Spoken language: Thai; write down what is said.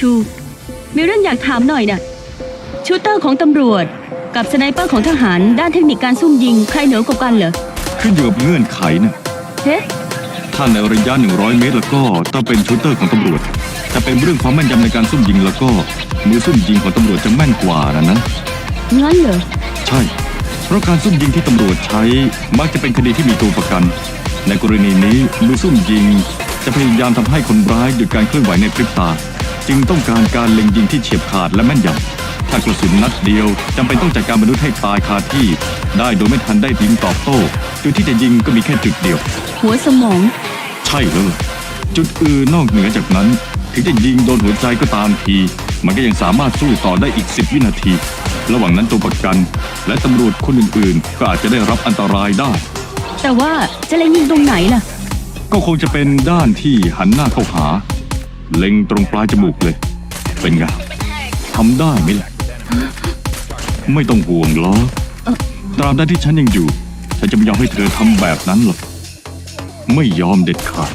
ชู มีเรื่องอยากถามหน่อยน่ะชูเตอร์ของตำรวจ กับสไนเปอร์ของทหารด้านเทคนิคการซุ่มยิงใครเหนือกว่ากันเหรอขึ้นอยู่กับเงื่อนไขนะเฮ้ถ้าในระยะ 100 เมตรแล้วก็ต้องเป็นชูตเตอร์ของตำรวจถ้าเป็นเรื่องความแม่นยำในการซุ่มยิงแล้วก็ มือซุ่มยิงของตำรวจจะแม่นกว่านะนะงั้นเหรอใช่ เพราะการซุ่มยิงที่ตำรวจใช้มักจะเป็นคดีที่มีตัวประกัน ในกรณีนี้มือซุ่มยิง จะพยายามทำให้คนร้ายหยุดการเคลื่อนไหวในพริบตา จึงต้องการการเล็งยิงที่เฉียบขาดและแม่นยำถ้ากระสุนนัดเดียวจำเป็นต้องจัดการมนุษย์ให้ตายคาที่ ได้โดยไม่ทันได้ยิงตอบโต้ จุดที่จะยิงก็มีแค่จุดเดียว หัวสมอง ใช่เลยจุดอื่นนอกเหนือจากนั้น ถึงจะยิงโดนหัวใจก็ตามที มันก็ยังสามารถสู้ต่อได้อีก 10 วินาที ระหว่างนั้นตัวประกัน และตำรวจคนอื่นๆ ก็อาจจะได้รับอันตรายได้ แต่ว่าจะเล็งยิงตรงไหนล่ะ ก็คงจะเป็นด้านที่หันหน้าเข้าหา เล็งตรงปลายจมูกเลย เป็นไงทำได้ไหมล่ะ ไม่ต้องห่วงหรอกตราบใดที่ฉันยังอยู่ ฉันจะไม่ยอมให้เธอทำแบบนั้นหรอก ไม่ยอมเด็ดขาด